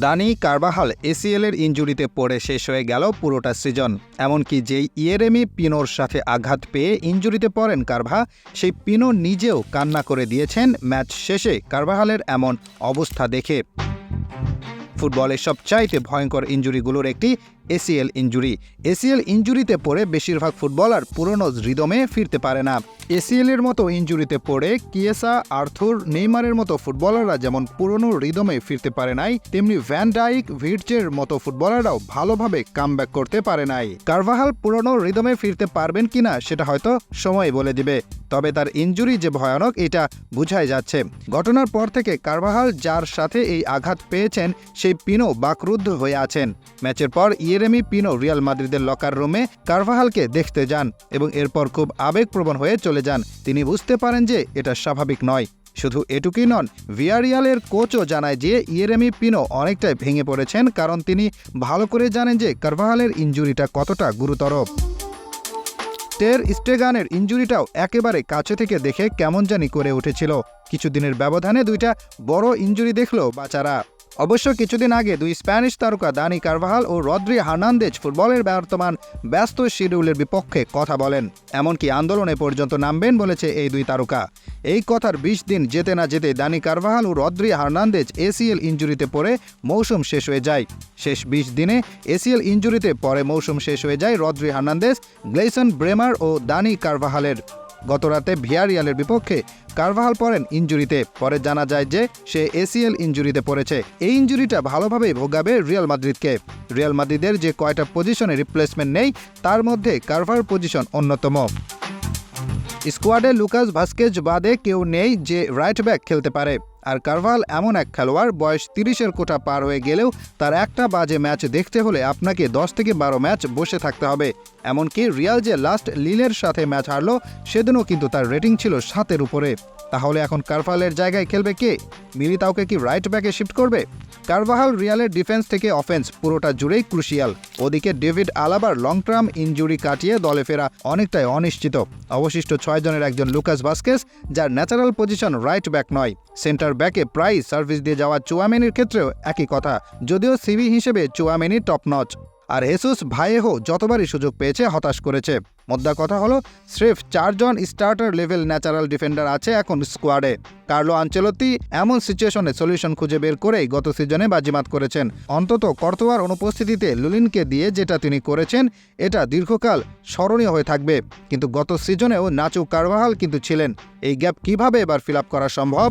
দানি Carvajal ACL এর ইঞ্জুরিতে পড়ে শেষ হয়ে গেল পুরোটা সিজন। এমনকি যেই ইয়েরেমি পিনোর সাথে আঘাত পেয়ে ইঞ্জুরিতে পড়েন কারভা, সেই পিনো নিজেও কান্না করে দিয়েছেন ম্যাচ শেষে কারবাহালের এমন অবস্থা দেখে। ফুটবলের সবচাইতে ভয়ঙ্কর ইঞ্জুরিগুলোর একটি এসিএল ইঞ্জুরি। এসিএল ইঞ্জুরিতে পড়ে বেশিরভাগ ফুটবলার পুরনো হৃদমে ফিরতে পারে না। এসিএল এর মতো ইঞ্জুরিতে পড়ে কিয়েসা, আর্থুর, নেইমারের মতো ফুটবলাররা যেমন পুরনো হৃদমে ফিরতে পারে নাই, তেমনি ভ্যান ডাইক ভিডচের মতো ফুটবলাররাও ভালোভাবে কামব্যাক করতে পারে নাই। কারভাহাল পুরনো হৃদমে ফিরতে পারবেন কিনা সেটা হয়তো সময় বলে দিবে। তবে তার ইঞ্জুরি যে ভয়ানক, এটা বুঝাই যাচ্ছে। ঘটনার পর থেকে কারভাহাল যার সাথে এই আঘাত পেয়েছেন, সেই পিনো বাকরুদ্ধ হয়ে আছেন। ম্যাচের পর ইয়েরেমি পিনো রিয়াল মাদ্রিদের লকার রুমে কারভাহালকে দেখতে যান এবং এরপর খুব আবেগপ্রবণ হয়ে চলে যান। তিনি বুঝতে পারেন যে এটা স্বাভাবিক নয়। শুধু এটুকুই নন, ভিয়ারিয়ালের কোচও জানায় যে ইয়েরেমি পিনো অনেকটাই ভেঙে পড়েছেন কারণ তিনি ভালো করে জানেন যে কারভাহালের ইঞ্জুরিটা কতটা গুরুতর। টের স্টেগানের ইঞ্জুরিটাও একেবারে কাছে থেকে দেখে কেমন জানি করে উঠেছিল। কিছুদিনের ব্যবধানে দুইটা বড় ইঞ্জুরি দেখল বাচারা অবশ্য কিছুদিন আগে দুই স্প্যানিশ তারকা দানি কারভাহাল ও রদ্রি হার্নান্দেজ ফুটবলের বর্তমান ব্যস্ত শিডিউলের বিপক্ষে কথা বলেন। এমনকি আন্দোলনে পর্যন্ত নামবেন বলেছে এই দুই তারকা। এই কথার বিশ দিন যেতে না যেতে দানি কারভাহাল ও রদ্রি হার্নান্দেজ এসিএল ইঞ্জুরিতে পড়ে মৌসুম শেষ হয়ে যায়। শেষ বিশ দিনে এসিএল ইঞ্জুরিতে পরে মৌসুম শেষ হয়ে যায় রদ্রি হার্নান্দেজ গ্লেসন ব্রেমার ও দানি কারভাহালের। গতরাতে ভিয়ারিয়ালের বিপক্ষে কারভাহাল পড়েন ইঞ্জুরিতে। পরে জানা যায় যে সে এসিএল ইঞ্জুরিতে পড়েছে। এই ইঞ্জুরিটা ভালোভাবেই ভোগাবে রিয়াল মাদ্রিদকে। রিয়াল মাদ্রিদের যে কয়টা পজিশনে রিপ্লেসমেন্ট নেই, তার মধ্যে কারভার পজিশন অন্যতম। স্কোয়াডে লুকাস ভাস্কেজ বাদে কেউ নেই যে রাইট ব্যাক খেলতে পারে। আর কারভাল এমন এক খেলোয়াড়, বয়স তিরিশের কোঠা পার হয়ে গেলেও তার একটা বাজে ম্যাচ দেখতে হলে আপনাকে দশ থেকে বারো ম্যাচ বসে থাকতে হবে। এমনকি রিয়াল যে লাস্ট লিলের সাথে ম্যাচ হারলো, সেদিনও কিন্তু তার রেটিং ছিল সাতের উপরে। তাহলে এখন কারভালের জায়গায় খেলবে কে? মিলিতাওকে কি রাইট ব্যাকে শিফট করবে? কারভাহাল রিয়ালের ডিফেন্স থেকে অফেন্স পুরোটা জুড়েই ক্রুশিয়াল ওদিকে ডেভিড আলাবার লং টার্ম ইঞ্জুরি কাটিয়ে দলে ফেরা অনেকটাই অনিশ্চিত। অবশিষ্ট ছয় জনের একজন লুকাস বাস্কেস যার ন্যাচারাল পজিশন রাইট ব্যাক নয়। সেন্টার ব্যাকে প্রায় সার্ভিস দিয়ে যাওয়া চুয়ামেনির ক্ষেত্রেও একই কথা, যদিও সিবি হিসেবে চুয়ামেনি টপ নচ আর হেসুস ভাইয়েহো যতবারই সুযোগ পেয়েছে হতাশ করেছে। মোদ্দা কথা হলো, স্রেফ চারজন স্টার্টার লেভেল ন্যাচারাল ডিফেন্ডার আছে এখন স্কোয়াডে। কার্লো আঞ্চলতি এমন সিচুয়েশনে সলিউশন খুঁজে বের করেই গত সিজনে বাজিমাত করেছেন। অন্তত কর্তোয়ার অনুপস্থিতিতে লুলিনকে দিয়ে যেটা তিনি করেছেন, এটা দীর্ঘকাল স্মরণীয় হয়ে থাকবে। কিন্তু গত সিজনেও নাচু কারবাহাল কিন্তু ছিলেন। এই গ্যাপ কীভাবে এবার ফিল করা সম্ভব?